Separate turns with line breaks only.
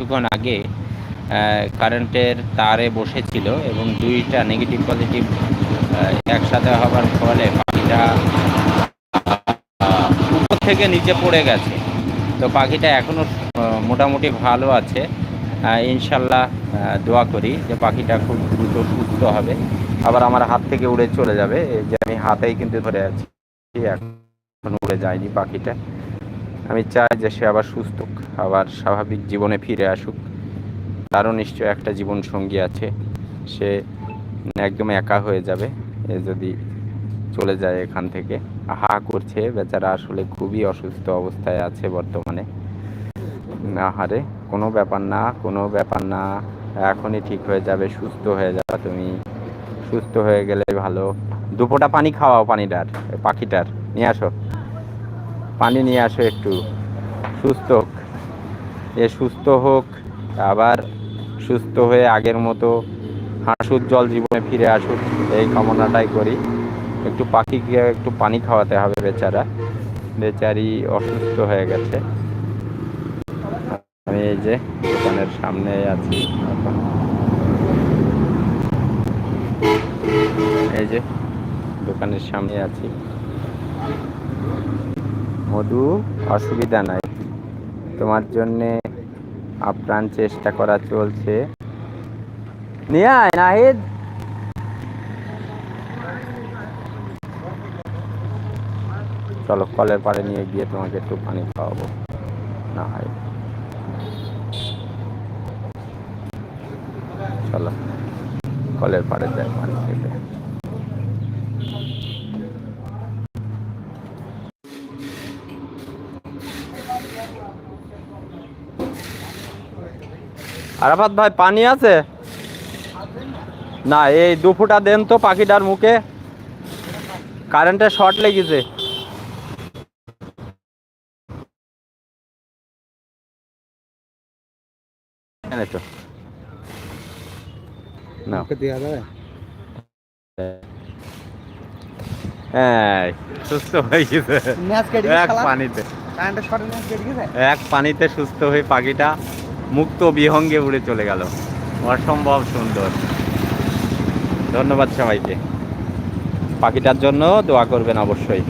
কিছুক্ষণ আগে কারেন্টের তারে বসেছিল এবং দুইটা নেগেটিভ পজিটিভ একসাথে হবার ফলে পাখিটা উপর থেকে নিচে পড়ে গেছে। তো পাখিটা এখনও মোটামুটি ভালো আছে। ইনশাল্লাহ দোয়া করি যে পাখিটা খুব দ্রুত সুস্থ হবে। আবার আমার হাত থেকে উড়ে চলে যাবে। যে আমি হাতেই কিন্তু ধরে আছি, এখন উড়ে যায়নি পাখিটা। আমি চাই যে সে আবার সুস্থ আবার স্বাভাবিক জীবনে ফিরে আসুক। তারও নিশ্চয় একটা জীবন সঙ্গী আছে। সে একদম একা হয়ে যাবে। এ যদি চলে যায় এখান থেকে। হা করছে, বেচারা আসলে খুবই অসুস্থ অবস্থায় আছে বর্তমানে। না হারে কোনো ব্যাপার না, কোনো ব্যাপার না। এখনই ঠিক হয়ে যাবে, সুস্থ হয়ে যাবে তুমি। সুস্থ হয়ে গেলে ভালো। দুপোটা পানি খাওয়াও পানিটার, পাখিটার। নিয়ে আসো। পানি নিয়ে আসো একটু। সুস্থ হোক। এ সুস্থ হোক, আবার সুস্থ হয়ে আগের মতো হাসুজ্জ্বল জীবনে ফিরে আসুক, এই কামনাটাই করি। একটু পাখিকে একটু পানি খাওয়াতে হবে বেচারা। বেচারি অসুস্থ হয়ে গেছে। আমি এই যে দোকানের সামনে আছি। এই যে দোকানের সামনে আছি। মধু অসুবিধা নাই। তোমার জন্যে আপ্রাণ চেষ্টা করা চলছে। নিয়ে নাহিদ। চলো, কলের পাড়ে নিয়ে গিয়ে তোমাকে একটু পানি খাওয়াবো। না হয় চলো, কলের পাড়ে যায় পানি আরাফাত ভাই পানি আছে? না এই দু ফুটা দেন তো পাখিটার মুখে। কারেন্টের শর্ট লেগেছে। এক পানিতে। এক পানিতে সুস্থ হয়ে পাখিটা মুক্ত বিহঙ্গে উড়ে চলে গেল। অসম্ভব সুন্দর। ধন্যবাদ সবাইকে। পাখিটার জন্য দোয়া করবেন অবশ্যই।